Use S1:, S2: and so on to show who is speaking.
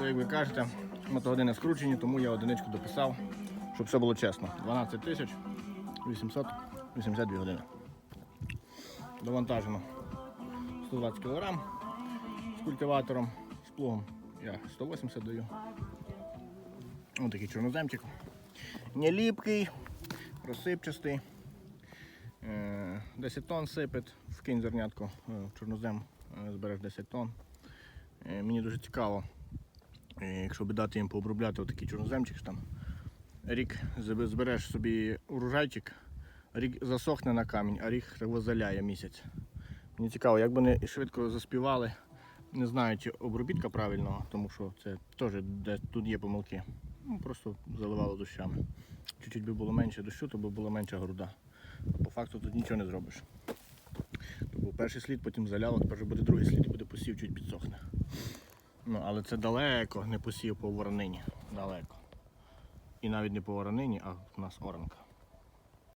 S1: То, як ви кажете, мотогодини скручені, тому я одиничку дописав, щоб все було чесно. 12 тисяч 882 години. Довантажено 120 кг з культиватором, з плугом я 180 даю. Ось такий чорноземчик. Не ліпкий, розсипчастий. Е, 10 тонн сипить, вкинь зернятко е, в чорнозем, е, збереш 10 тонн. Е, Мені дуже цікаво, е, якщо би дати їм пообробляти отакий чорноземчик, там рік збереш собі урожайчик, рік засохне на камінь, а рік заляє місяць. Мені цікаво, як вони швидко заспівали, не знаю, чи обробітка правильного, тому що це теж де тут є помилки. Ну, просто заливало дощами. Чуть-чуть би було менше дощу, то би була менша груда. А по факту тут нічого не зробиш. То був перший слід, потім заляло, тепер буде другий слід і буде посів, чуть підсохне. Ну, але це далеко не посів по воронині. Далеко. І навіть не по воронині, а в нас оранка.